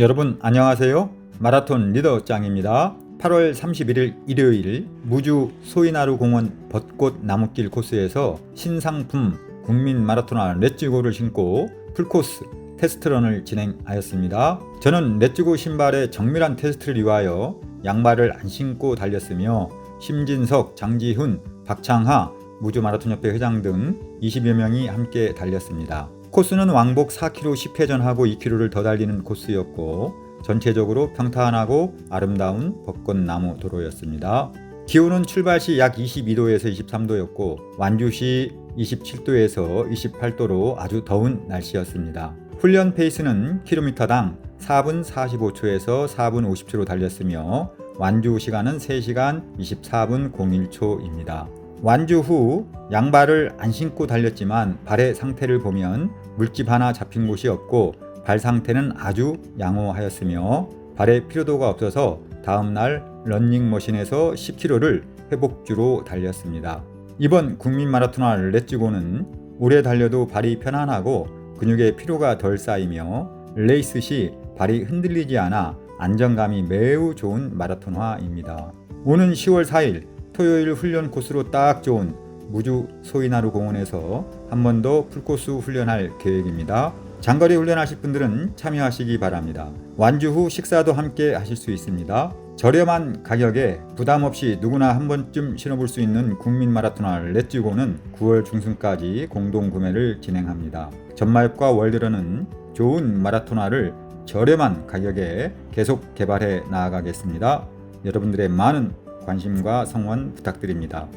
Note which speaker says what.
Speaker 1: 여러분 안녕하세요. 마라톤 리더 짱입니다. 8월 31일 일요일 무주 소이나루 공원 벚꽃 나무길 코스에서 신상품 국민 마라토너 렛츠고를 신고 풀코스 테스트런을 진행하였습니다. 저는 렛츠고 신발의 정밀한 테스트를 위하여 양말을 안 신고 달렸으며 심진석, 장지훈, 박창하, 무주 마라톤협회 회장 등 20여 명이 함께 달렸습니다. 코스는 왕복 4km 10회전하고 2km를 더 달리는 코스였고 전체적으로 평탄하고 아름다운 벚꽃나무 도로였습니다. 기온은 출발 시 약 22도에서 23도였고 완주 시 27도에서 28도로 아주 더운 날씨였습니다. 훈련 페이스는 킬로미터당 4분 45초에서 4분 50초로 달렸으며 완주 시간은 3시간 24분 01초입니다. 완주 후 양발을 안 신고 달렸지만 발의 상태를 보면 물집 하나 잡힌 곳이 없고 발 상태는 아주 양호하였으며 발에 피로도가 없어서 다음날 런닝머신에서 10km를 회복주로 달렸습니다. 이번 국민 마라토너 렛츠고는 오래 달려도 발이 편안하고 근육에 피로가 덜 쌓이며 레이스 시 발이 흔들리지 않아 안정감이 매우 좋은 마라톤화입니다. 오는 10월 4일 토요일 훈련 코스로 딱 좋은 무주 소이나루 공원에서 한 번 더 풀코스 훈련할 계획입니다. 장거리 훈련하실 분들은 참여하시기 바랍니다. 완주 후 식사도 함께 하실 수 있습니다. 저렴한 가격에 부담 없이 누구나 한 번쯤 신어볼 수 있는 국민 마라토너 렛츠고는 9월 중순까지 공동 구매를 진행합니다. 전마협과 월드런은 좋은 마라토너를 저렴한 가격에 계속 개발해 나아가겠습니다. 여러분들의 많은 관심과 성원 부탁드립니다.